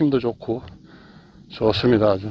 힘도 좋고 좋습니다 아주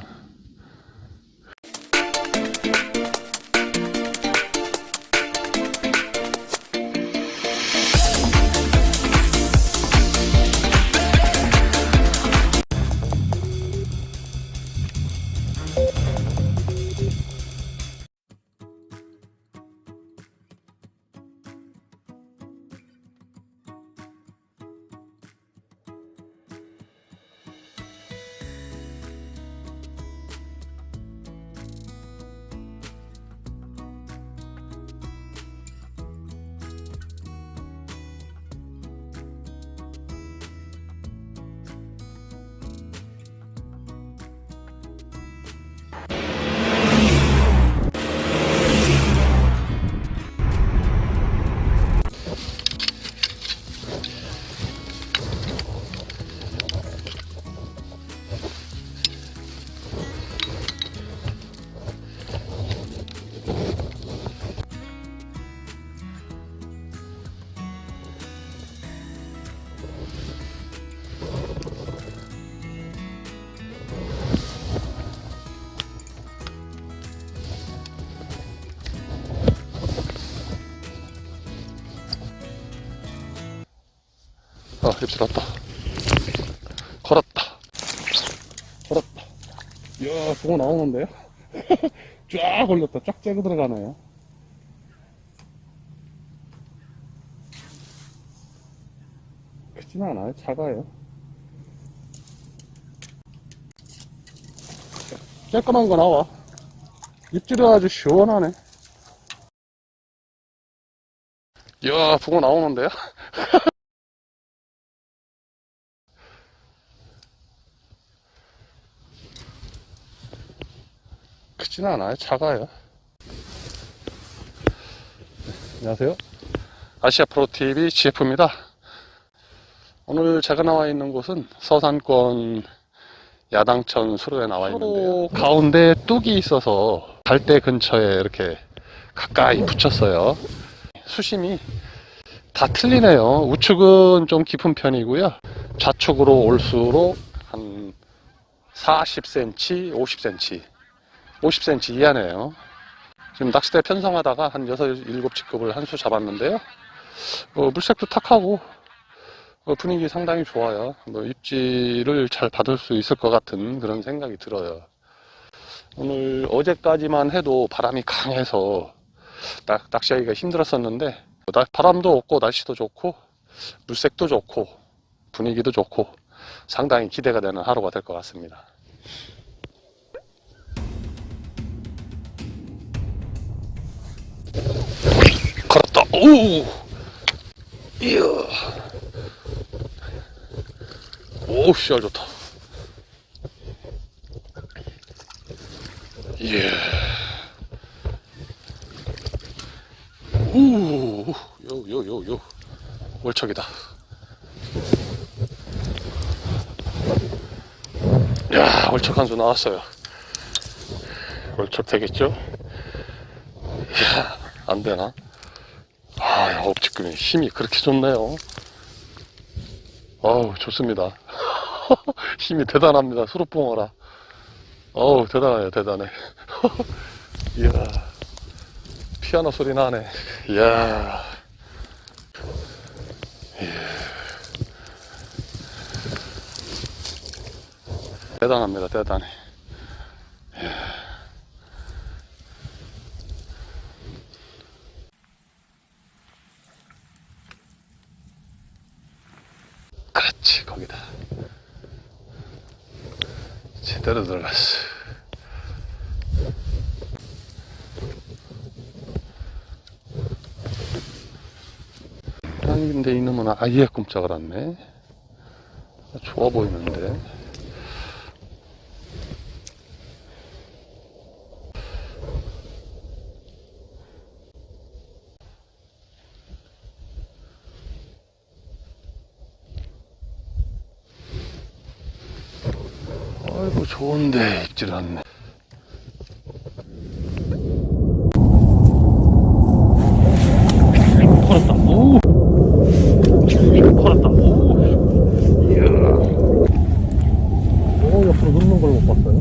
아 입질 왔다. 걸었다. 걸었다. 이야 그거 나오는데요? 쫙 걸렸다. 쫙 째고 들어가네요. 크진 않아요. 작아요. 깨끗한 거 나와. 입질이 아주 시원하네. 이야 붕어 나오는데요 크진 않아요. 작아요. 안녕하세요. 아시아 프로TV GF입니다. 오늘 제가 나와 있는 곳은 서산권 야당천 수로에 나와 있는데요. 가운데 뚝이 있어서 갈대 근처에 이렇게 가까이 붙였어요. 수심이 다 틀리네요. 우측은 좀 깊은 편이고요. 좌측으로 올수록 한 40cm, 50cm 50cm 이하네요. 지금 낚싯대 편성하다가 한 6, 7직급을 한 수 잡았는데요. 어, 물색도 탁하고 어, 분위기 상당히 좋아요. 뭐 입질을 잘 받을 수 있을 것 같은 그런 생각이 들어요. 오늘 어제까지만 해도 바람이 강해서 낚, 낚시하기가 힘들었었는데 나- 바람도 없고 날씨도 좋고 물색도 좋고 분위기도 좋고 상당히 기대가 되는 하루가 될 것 같습니다. 걸었다. 오! 이야. 오, 씨알 좋다. 예. 오, 요, 요, 요, 요. 월척이다. 야, 월척 한 수 나왔어요. 월척 되겠죠? 이야, 안 되나? 아, 업직금이 힘이 그렇게 좋네요. 어우, 좋습니다. 힘이 대단합니다. 수로봉어라. 어우, 대단해요, 대단해. 이야, 피아노 소리 나네. 이야. 예. 대단합니다, 대단해. 그렇지 거기다. 제대로 들어갔어. 근데 이놈은 아예 꼼짝을 않네. 좋아 보이는데 아이고 좋은데 입질 않네. 퍼졌다. 오 퍼졌다. 오 이야. 오 옆으로 흐는 걸 못 봤어요?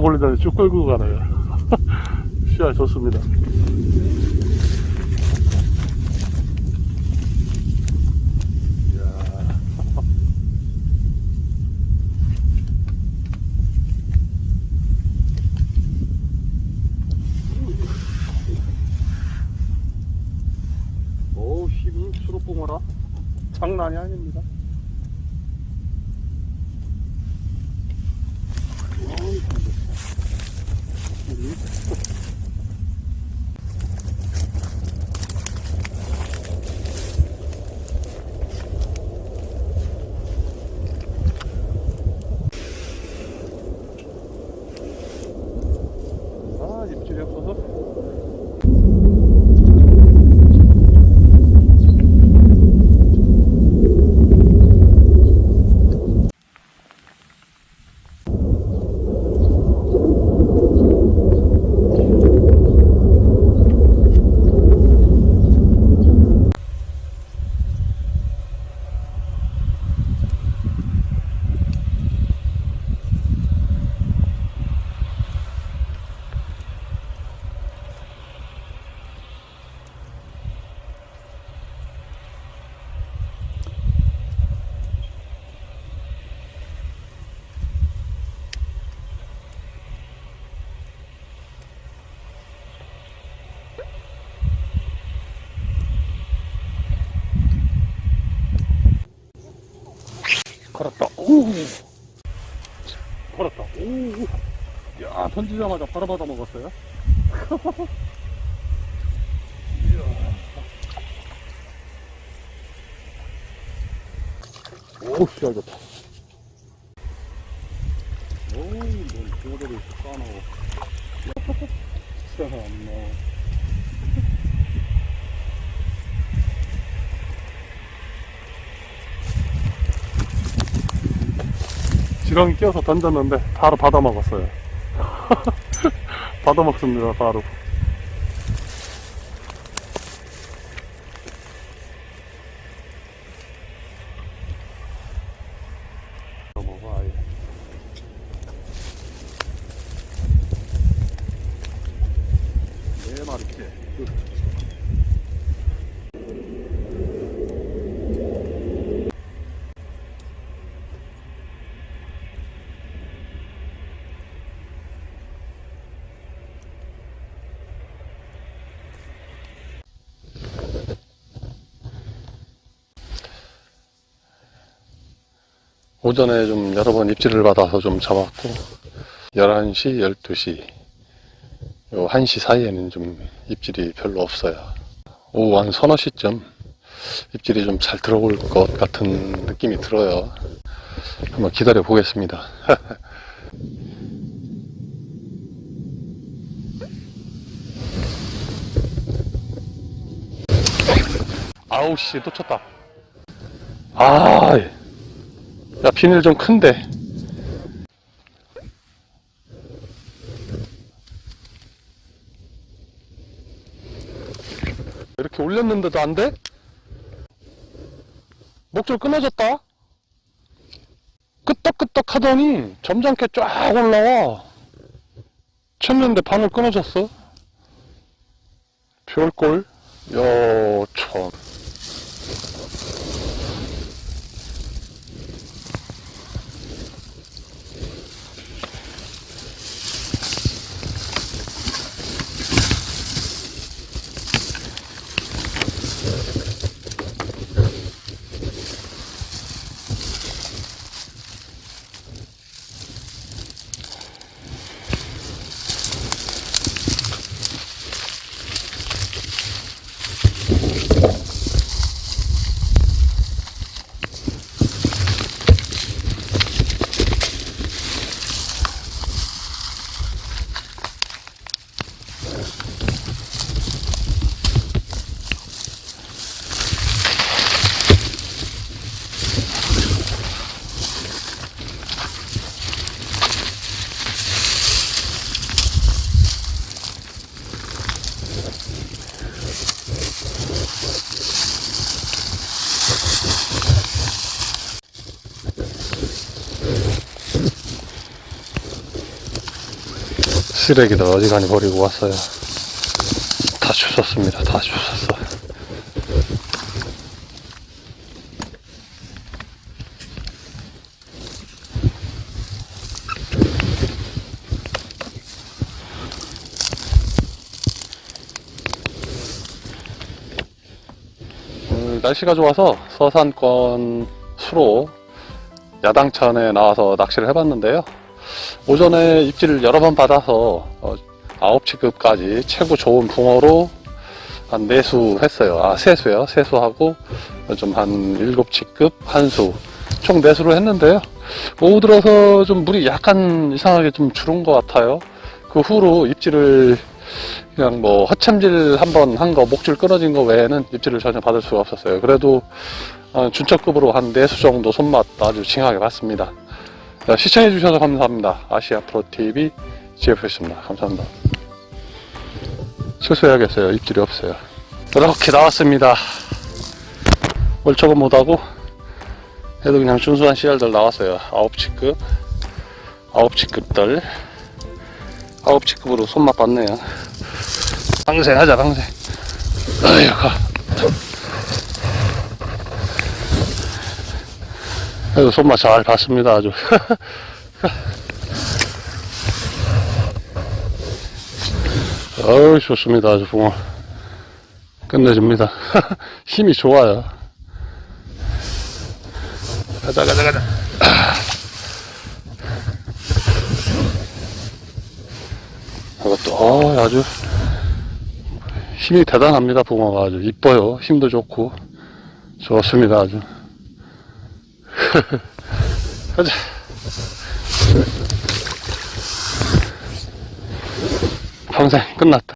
쫙 올리다니 쭉 끌고 가네요. 시야 좋습니다. 오, 힘이 수로봉어라. 장난이 아닙니다. 아, 입질이 없어서. 걸었다. 오. 걸었다. 오. 야, 던지자마자 바로 받아 먹었어요. 이야. 오, 씨알 좋다. 오, 뭔 붕어들이 싸나워. 참나. 지렁이 끼어서 던졌는데 바로 받아 먹었어요. 받아 먹습니다, 바로. 먹어, 아예. 네 마리째. 오전에 좀 여러 번 입질을 받아서 좀 잡았고 11시, 12시 요 1시 사이에는 좀 입질이 별로 없어요. 오후 한 서너 시쯤 입질이 좀 잘 들어올 것 같은 느낌이 들어요. 한번 기다려 보겠습니다. 아우 씨 놓쳤다. 아 야, 비닐 좀 큰데. 이렇게 올렸는데도 안 돼? 목줄 끊어졌다? 끄떡끄떡 하더니 점잖게 쫙 올라와. 쳤는데 바늘 끊어졌어. 별꼴. 여, 쓰레기들 어지간히 버리고 왔어요. 다 주웠습니다. 다 주웠어. 오늘 날씨가 좋아서 서산권 수로 야당천에 나와서 낚시를 해봤는데요. 오전에 입질을 여러 번 받아서 어, 9치급까지 최고 좋은 붕어로 한 4수 했어요. 아, 3수요. 3수하고 좀 한 7치급 한 수. 총 4수를 했는데요. 오후 들어서 좀 물이 약간 이상하게 좀 줄은 것 같아요. 그 후로 입질을 그냥 뭐 허참질 한 번 한 거, 목줄 끊어진 거 외에는 입질을 전혀 받을 수가 없었어요. 그래도 어, 준척급으로 한 4수 정도 손맛 아주 징하게 봤습니다. 자, 시청해주셔서 감사합니다. 아시아 프로TV GF였습니다. 감사합니다. 취소해야겠어요. 입질이 없어요. 이렇게 나왔습니다. 월척은 못하고 해도 그냥 준수한 씨알들 나왔어요. 9치급 9치급들 9치급으로 손맛 봤네요. 방생하자 방생. 아이고. 그래도 손맛 잘 봤습니다 아주. 어우 좋습니다 아주 붕어. 끝내줍니다. 힘이 좋아요. 가자 가자 가자. 이것도 어, 아주 힘이 대단합니다 붕어가 아주. 이뻐요. 힘도 좋고. 좋습니다 아주 가자. 평생 끝났다